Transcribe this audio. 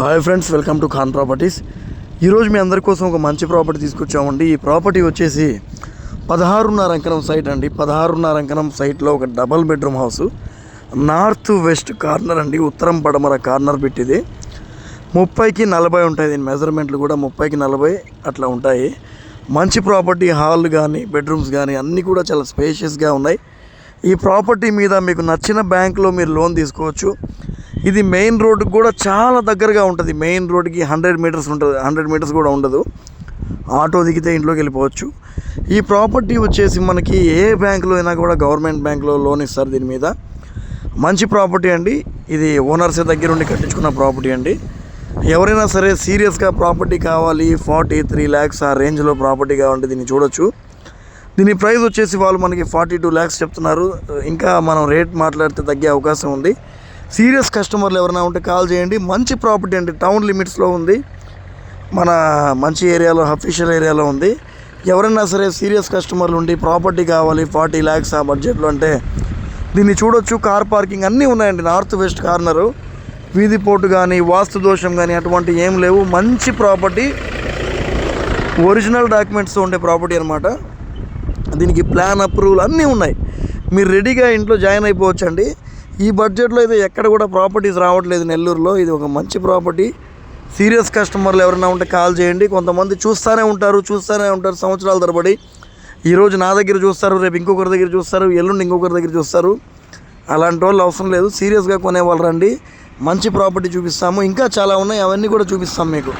Hi friends welcome to Khan properties ఈరోజు మీ అందరి కోసం ఒక మంచి ప్రాపర్టీ తీసుకొచ్చామండి. ఈ ప్రాపర్టీ వచ్చేసి పదహారున్నర అంకణం సైట్ అండి. పదహారున్నర అంకణం సైట్లో ఒక double bedroom house north west corner అండి. ఉత్తరం పడమర కార్నర్ పెట్టిది. ముప్పైకి నలభై ఉంటాయి దీని మెజర్మెంట్లు కూడా. ముప్పైకి నలభై అట్లా ఉంటాయి. మంచి ప్రాపర్టీ హాల్ కానీ బెడ్రూమ్స్ కానీ అన్నీ కూడా చాలా స్పేషియస్గా ఉన్నాయి. ఈ ప్రాపర్టీ మీద మీకు నచ్చిన బ్యాంకులో మీరు లోన్ తీసుకోవచ్చు. ఇది మెయిన్ రోడ్డుకి కూడా చాలా దగ్గరగా ఉంటుంది. మెయిన్ రోడ్కి హండ్రెడ్ మీటర్స్ ఉంటుంది. హండ్రెడ్ మీటర్స్ కూడా ఉండదు. ఆటో దిగితే ఇంట్లోకి వెళ్ళిపోవచ్చు. ఈ ప్రాపర్టీ వచ్చేసి మనకి ఏ బ్యాంకులో అయినా కూడా గవర్నమెంట్ బ్యాంకులో లోన్ ఇస్తారు దీని మీద. మంచి ప్రాపర్టీ అండి. ఇది ఓనర్స్ దగ్గర ఉండి కట్టించుకున్న ప్రాపర్టీ అండి. ఎవరైనా సరే సీరియస్గా ప్రాపర్టీ కావాలి ఫార్టీ త్రీ ల్యాక్స్ ఆ రేంజ్లో ప్రాపర్టీ కావాలంటే దీన్ని చూడొచ్చు. దీని ప్రైస్ వచ్చేసి వాళ్ళు మనకి ఫార్టీ టూ ల్యాక్స్ చెప్తున్నారు. ఇంకా మనం రేట్ మాట్లాడితే తగ్గే అవకాశం ఉంది. సీరియస్ కస్టమర్లు ఎవరైనా ఉంటే కాల్ చేయండి. మంచి ప్రాపర్టీ అండి. టౌన్ లిమిట్స్లో ఉంది. మన మంచి ఏరియాలో అఫీషియల్ ఏరియాలో ఉంది. ఎవరైనా సరే సీరియస్ కస్టమర్లు ఉండి ప్రాపర్టీ కావాలి ఫార్టీ ల్యాక్స్ ఆ బడ్జెట్లో అంటే దీన్ని చూడొచ్చు. కార్ పార్కింగ్ అన్నీ ఉన్నాయండి. North west corner. వీధి పోటు కానీ వాస్తు దోషం కానీ అటువంటి ఏం లేవు. మంచి ప్రాపర్టీ. ఒరిజినల్ డాక్యుమెంట్స్ ఉండే ప్రాపర్టీ అనమాట దీనికి ప్లాన్ అప్రూవల్ అన్నీ ఉన్నాయి. మీరు రెడీగా ఇంట్లో జాయిన్ అయిపోవచ్చండి. ఈ బడ్జెట్లో అయితే ఎక్కడ కూడా ప్రాపర్టీస్ రావట్లేదు నెల్లూరులో. ఇది ఒక మంచి ప్రాపర్టీ. సీరియస్ కస్టమర్లు ఎవరైనా ఉంటే కాల్ చేయండి. కొంతమంది చూస్తూనే ఉంటారు చూస్తూనే ఉంటారు సంవత్సరాల తరబడి. ఈరోజు నా దగ్గర చూస్తారు రేపు ఇంకొకరి దగ్గర చూస్తారు ఎల్లుండి ఇంకొకరి దగ్గర చూస్తారు. అలాంటి వాళ్ళు అవసరం లేదు. సీరియస్గా కొనేవాళ్ళు రండి. మంచి ప్రాపర్టీ చూపిస్తాము. ఇంకా చాలా ఉన్నాయి. అవన్నీ కూడా చూపిస్తాం మీకు.